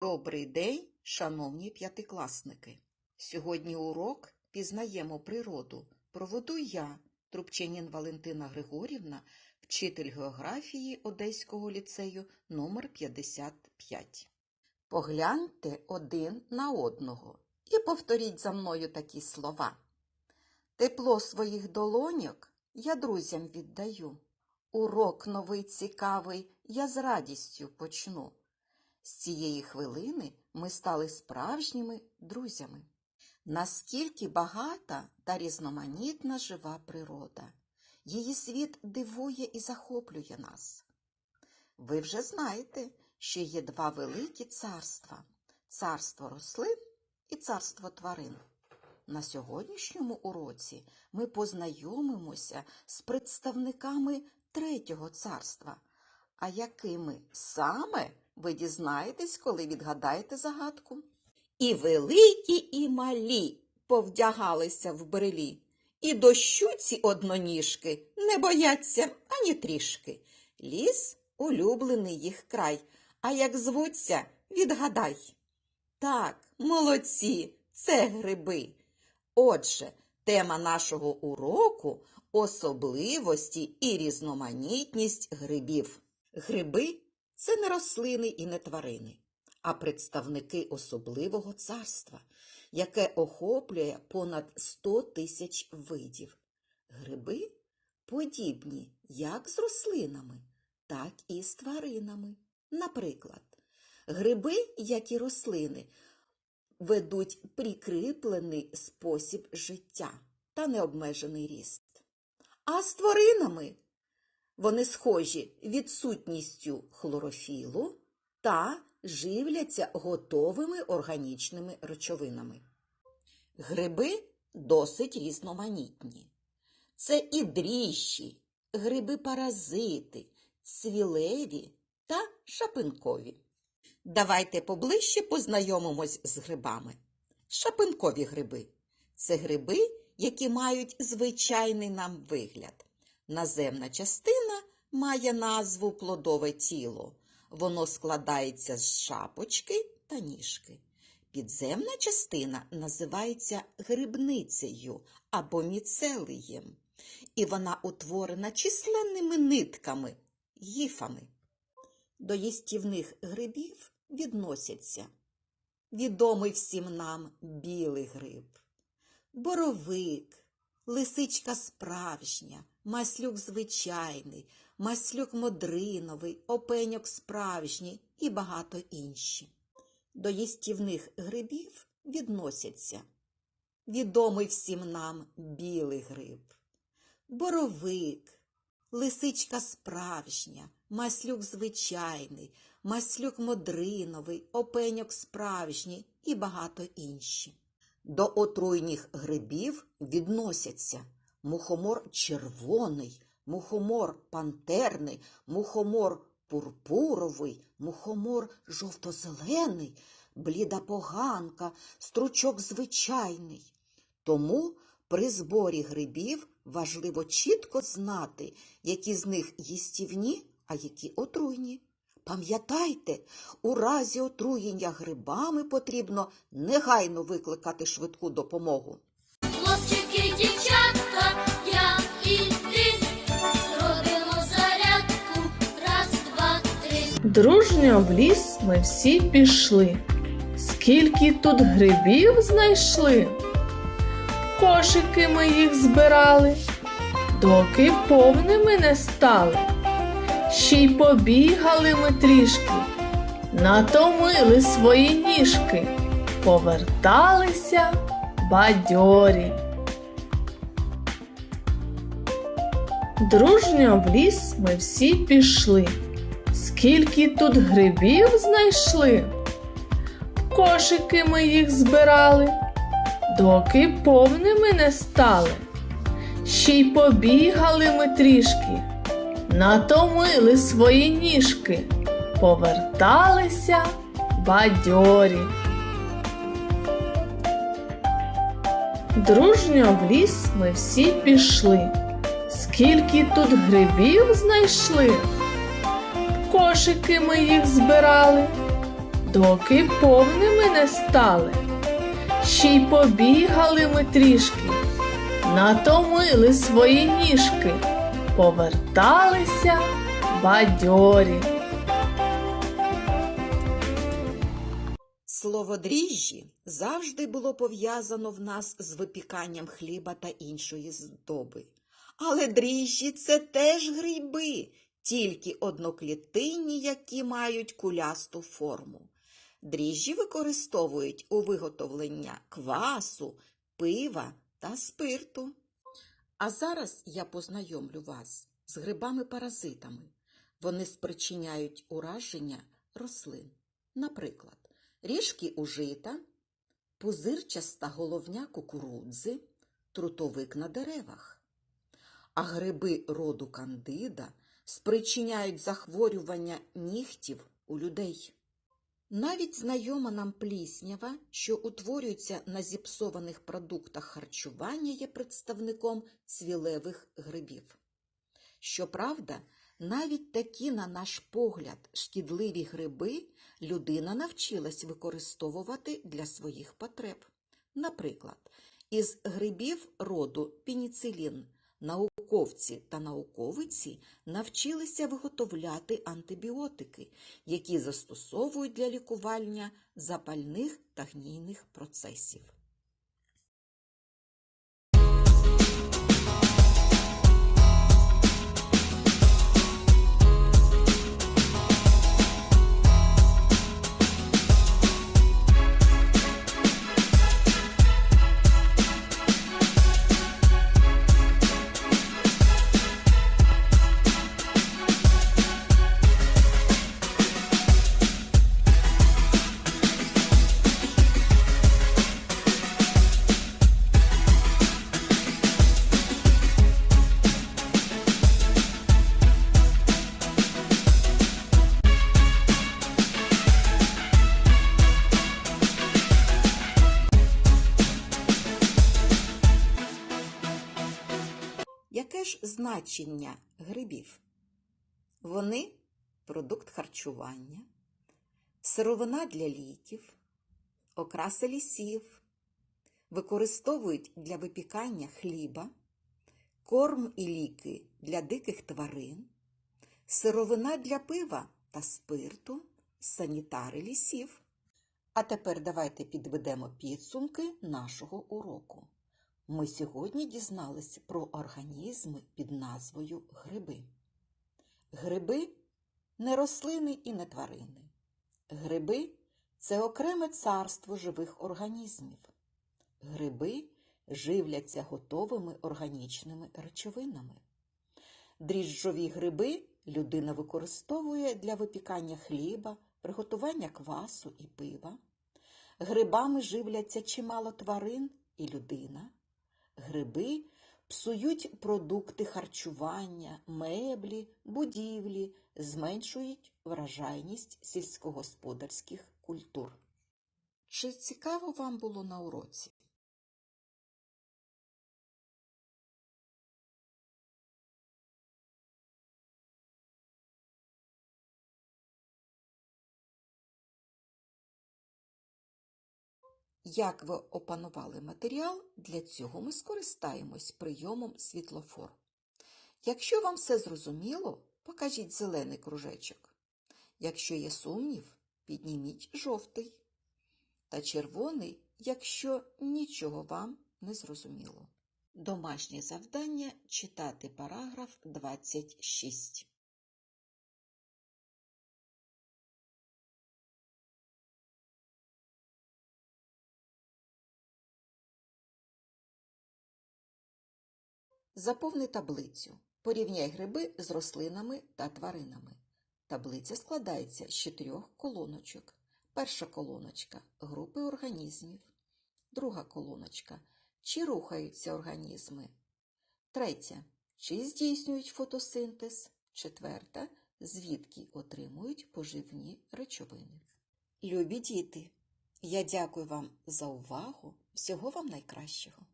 Добрий день, шановні п'ятикласники! Сьогодні урок «Пізнаємо природу» проведу я, Трубчанін Валентина Григорівна, вчитель географії Одеського ліцею номер 55. Погляньте один на одного і повторіть за мною такі слова. Тепло своїх долоньок я друзям віддаю. Урок новий цікавий я з радістю почну. З цієї хвилини ми стали справжніми друзями. Наскільки багата та різноманітна жива природа. Її світ дивує і захоплює нас. Ви вже знаєте, що є два великі царства царство рослин і царство тварин. На сьогоднішньому уроці ми познайомимося з представниками третього царства. А якими саме ви дізнаєтесь, коли відгадаєте загадку? І великі, і малі повдягалися в брелі, і дощу ці одноніжки не бояться ані трішки. Ліс улюблений їх край, а як звуться, відгадай. Так, молодці, це гриби. Отже, тема нашого уроку особливості і різноманітність грибів. Гриби це не рослини і не тварини, а представники особливого царства, яке охоплює понад 100 тисяч видів. Гриби подібні як з рослинами, так і з тваринами. Наприклад, гриби, як і рослини, ведуть прикріплений спосіб життя та необмежений ріст. А з тваринами вони схожі відсутністю хлорофілу та живляться готовими органічними речовинами. Гриби досить різноманітні. Це і дріжджі, гриби-паразити, цвілеві та шапинкові. Давайте поближче познайомимось з грибами. Шапинкові гриби це гриби, які мають звичайний нам вигляд. Наземна частина має назву плодове тіло. Воно складається з шапочки та ніжки. Підземна частина називається грибницею або міцелієм, і вона утворена численними нитками, гіфами. До їстівних грибів відносяться відомий всім нам білий гриб, боровик, лисичка справжня, маслюк звичайний, маслюк модриновий, опеньок справжній і багато інші. До їстівних грибів відносяться відомий всім нам білий гриб, боровик, лисичка справжня, маслюк звичайний, маслюк модриновий, опеньок справжній і багато інші. До отруйних грибів відносяться мухомор червоний, мухомор пантерний, мухомор пурпуровий, мухомор жовто-зелений, бліда поганка, стручок звичайний. Тому при зборі грибів важливо чітко знати, які з них їстівні, а які отруйні. Пам'ятайте, у разі отруєння грибами потрібно негайно викликати швидку допомогу. Дружньо в ліс ми всі пішли. Скільки тут грибів знайшли? Кошики ми їх збирали, доки повними не стали. Ще й побігали ми трішки, натомили свої ніжки, поверталися бадьорі. Дружньо в ліс ми всі пішли. Скільки тут грибів знайшли? Кошики ми їх збирали, доки повними не стали. Ще й побігали ми трішки, натомили свої ніжки, поверталися бадьорі. Дружньо в ліс ми всі пішли. Скільки тут грибів знайшли? Кошики ми їх збирали, доки повними не стали. Ще й побігали ми трішки, натомили свої ніжки, поверталися бадьорі. Слово дріжджі завжди було пов'язано в нас з випіканням хліба та іншої здоби. Але дріжджі це теж гриби, тільки одноклітинні, які мають кулясту форму. Дріжджі використовують у виготовлення квасу, пива та спирту. А зараз я познайомлю вас з грибами-паразитами. Вони спричиняють ураження рослин. Наприклад, ріжки у жита, пузирчаста головня кукурудзи, трутовик на деревах. А гриби роду кандида спричиняють захворювання нігтів у людей. Навіть знайома нам пліснява, що утворюється на зіпсованих продуктах харчування, є представником цвілевих грибів. Щоправда, навіть такі, на наш погляд, шкідливі гриби людина навчилась використовувати для своїх потреб. Наприклад, із грибів роду пеніцилін науковці та науковиці навчилися виготовляти антибіотики, які застосовують для лікування запальних та гнійних процесів. Ж значення грибів? Вони продукт харчування, сировина для ліків, окраса лісів, використовують для випікання хліба, корм і ліки для диких тварин, сировина для пива та спирту, санітари лісів. А тепер давайте підведемо підсумки нашого уроку. Ми сьогодні дізналися про організми під назвою гриби. Гриби не рослини і не тварини. Гриби це окреме царство живих організмів. Гриби живляться готовими органічними речовинами. Дріжджові гриби людина використовує для випікання хліба, приготування квасу і пива. Грибами живляться чимало тварин і людина. Гриби псують продукти харчування, меблі, будівлі, зменшують вражайність сільськогосподарських культур. Чи цікаво вам було на уроці? Як ви опанували матеріал, для цього ми скористаємось прийомом світлофор. Якщо вам все зрозуміло, покажіть зелений кружечок. Якщо є сумнів, підніміть жовтий. Та червоний, якщо нічого вам не зрозуміло. Домашнє завдання читати параграф 26. Заповни таблицю. Порівняй гриби з рослинами та тваринами. Таблиця складається з чотирьох колоночок. Перша колоночка групи організмів. Друга колоночка чи рухаються організми. Третя чи здійснюють фотосинтез. Четверта звідки отримують поживні речовини. Любі діти, я дякую вам за увагу. Всього вам найкращого.